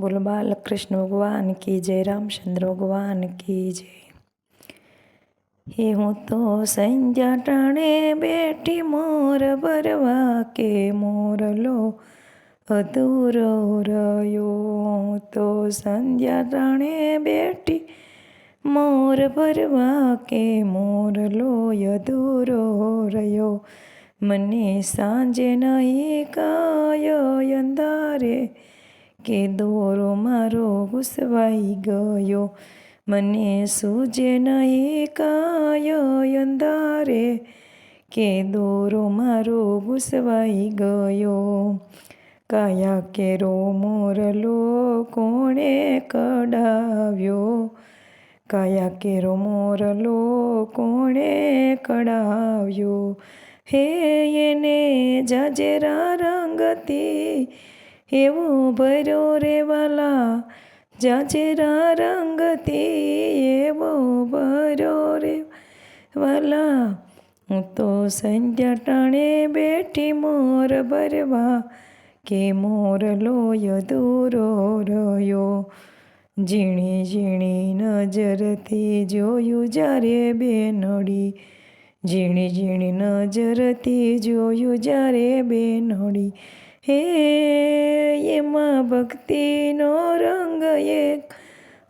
બોલો, બાલકૃષ્ણ ભગવાન કી જય, રામચંદ્ર ભગવાન કી જય. હે હું તો સંધ્યા ટાણે બેઠી મોર ભરવા કે મોરલો અધૂરો રહ્યો. તો સંધ્યા ટાણે બેઠી મોર ભરવા કે મોરલો અધૂરો રહ્યો. મને સાંજે નહીં કાયો અંધારે કે દોરો મારો ઘૂસવાઈ ગયો. મને સૂજે નહીં કાયો અંધારે કે દોરો મારો ઘૂસવાઈ ગયો. કાયા કેરો મોરલો કોણે કડાવ્યો કાયા કેરો મોરલો કોણે કડાવ્યો હે એને જાજેરા રંગતી એવો ભર્યો રે વાલા, જાજેરા રંગતી એવો ભર્યો રે વાલા. હું તો સંધ્યા ટાણે બેઠી મોર ભરવા, કે મોર લોય દૂરો રહ્યો. ઝીણી ઝીણી નજરથી જોયું જ્યારે બેનડી, ઝીણી ઝીણી નજરથી જોયું જ્યારે બેનડી. હે, એમાં ભક્તિનો રંગ એક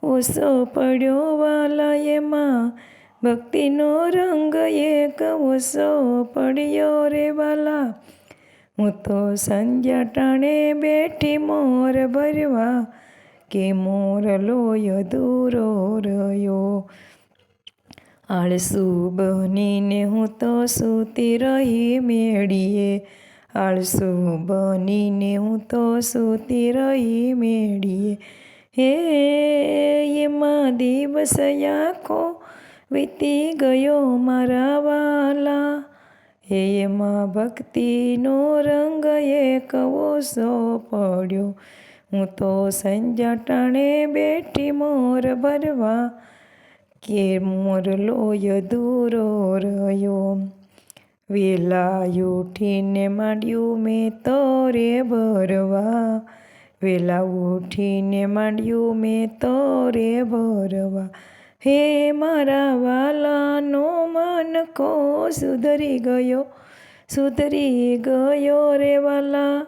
ઓછો પડ્યો વાલા, એમાં ભક્તિનો રંગ એક ઓછો પડ્યો રે વાલા. હું તો સંધ્યા ટાણે બેઠી મોર ભરવા કે મોર લોય દૂરો રહ્યો. આળસુ બનીને હું તો સૂતી રહી મેળીએ આળસુ બનીને હું તો સૂતી રહી મેળીએ. હે એમાં દિવસ આખો વીતી ગયો મારા વાલા. હે એમાં ભક્તિનો રંગ એક ઓછો પડ્યો. હું તો સંજા ટાણે બેઠી મોર ભરવા. કે મોર લોય દૂરો રહ્યો. વેલા ઉઠીને માંડ્યું મેં તો રે ભરવા. વેલા ઉઠીને માંડ્યું મેં તો રે ભરવા. હે મારા વાલાનો મન કો સુધરી ગયો સુધરી ગયો રે વાલા.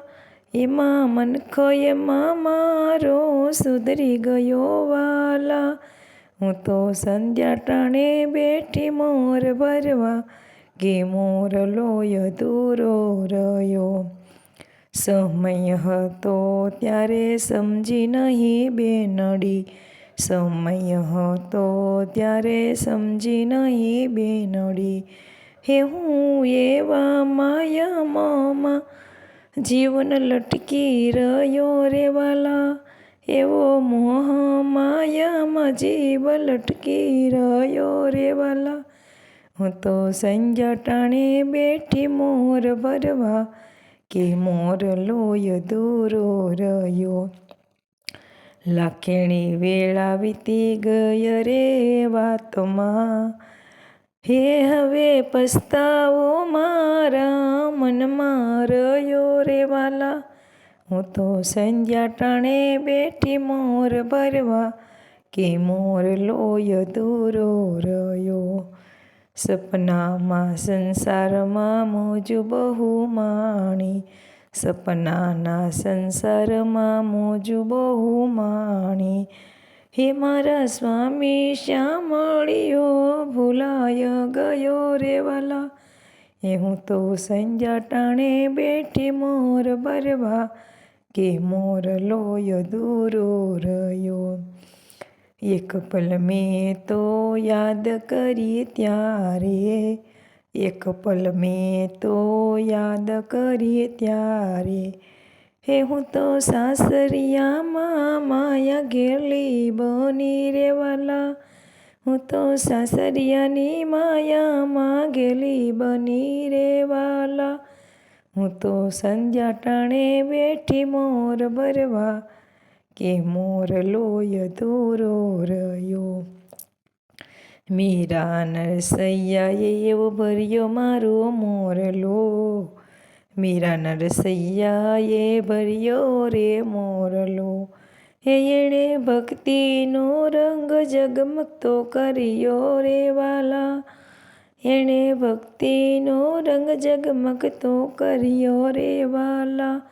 એમાં મનખો એમાં મારો સુધરી ગયો વાલા. હું તો સંધ્યા ટાણે બેઠી મોર ભરવા. કે મોર લોય દૂરો રહ્યો. સમય હતો ત્યારે સમજી નહીં બેનડી. સમય હતો ત્યારે સમજી નહીં બેનડી. હે હું એવા માયામાં જીવન લટકી રહ્યો રેવાલા એવો મોહ માયામાં જીવ લટકી રહ્યો રે વાલા. હું તો સંજા ટાણે બેઠી મોર ભરવા કે મોર લોય દૂરો રહ્યો. લાખેણી વેળા વીતી ગય રે વાતમાં. હે હવે પસ્તાવો મારા મનમાં રહ્યો રે વાલા. હું તો સંધ્યા ટાણે બેઠી મોર ભરવા કે મોર લોય દૂરો રહ્યો. સપનામાં સંસારમાં મોજ બહુ માણી. સપનાના સંસારમાં મોજ બહુ માણી. હે મારા સ્વામી શ્યામળીઓ ભૂલાય ગયો રે વાલા. એ હું તો સંજા ટાણે બેઠી મોર બરવા કે મોર લોય દૂરો રહ્યો. એક પલ મેં તો યાદ કરી ત્યારે, એક પલ મેં તો યાદ કરી ત્યારે. હે, હું તો સાસરિયામાં માયા ગેલી બની રેવાલા હું તો સાસરિયાની માયામાં ગેલી બની રેવાલા હું તો સંધ્યા ટાણે બેઠી મોર ભરવા. કે મોર લોય દોરો રહ્યો. મીરા નરસૈયાએ એવો ભર્યો મારો મોરલો મીરા નરસૈયાએ ભર્યો રે મોરલો હે એણે ભક્તિનો રંગ જગમગતો કર્યો રે વાલા. એણે ભક્તિનો રંગ જગમગતો કર્યો રે વાલા.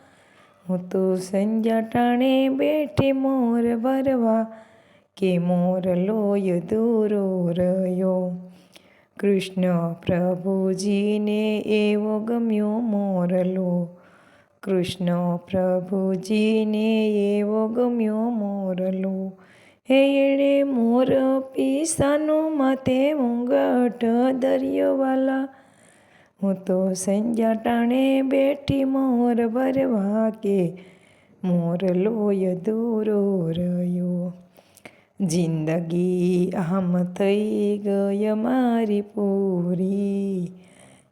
હું તો સંજા ટાણે બેઠી મોર વરવા કે મોર લોય દૂરો રહ્યો. કૃષ્ણ પ્રભુજીને એવો ગમ્યો મોરલો કૃષ્ણ પ્રભુજીને એવો ગમ્યો મોરલો હે એણે મોર પીસાનું માથે મુંગટ દરિયોવાલા હું તો સંજા ટાણે બેઠી મોર ભરવા કે મોર લોય દૂરો રહ્યો. જિંદગી આમ થઈ ગઈ મારી પૂરી.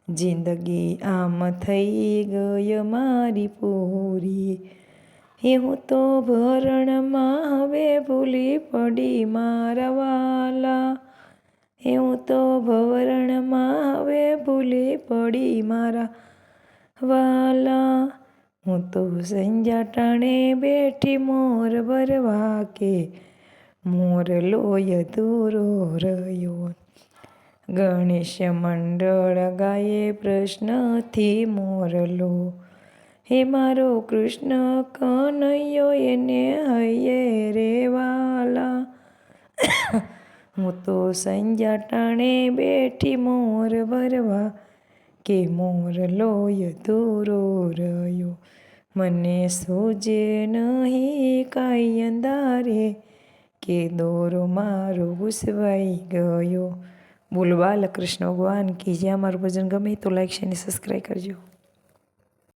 જિંદગી આમ થઈ ગઈ મારી પૂરી. એ હું તો ભરણમાં હવે ભૂલી પડી મારા વાલા. હે તો ભવરણમાં ભૂલી પડી મારા વાલા. હું તો સંજા ટાણે બેઠી મોર ભરવા કે મોર લોય દૂરો રહ્યો. ગણેશ મંડળ ગાયે પ્રશ્નથી મોરલો હે મારો કૃષ્ણ કનૈયો, એને હૈયે રે હું તો સંજા ટાણે બેઠી મોર ભરવા કે મોર લોય દૂરો રહ્યો. મને સોજે નહીં કાંઈ અંધારે કે દોરો મારો ઘૂસવાઈ ગયો. બોલ બાલકૃષ્ણ ભગવાન કે જે અમારું ભજન ગમે તો લાઈક છે અને સબસ્ક્રાઈબ કરજો.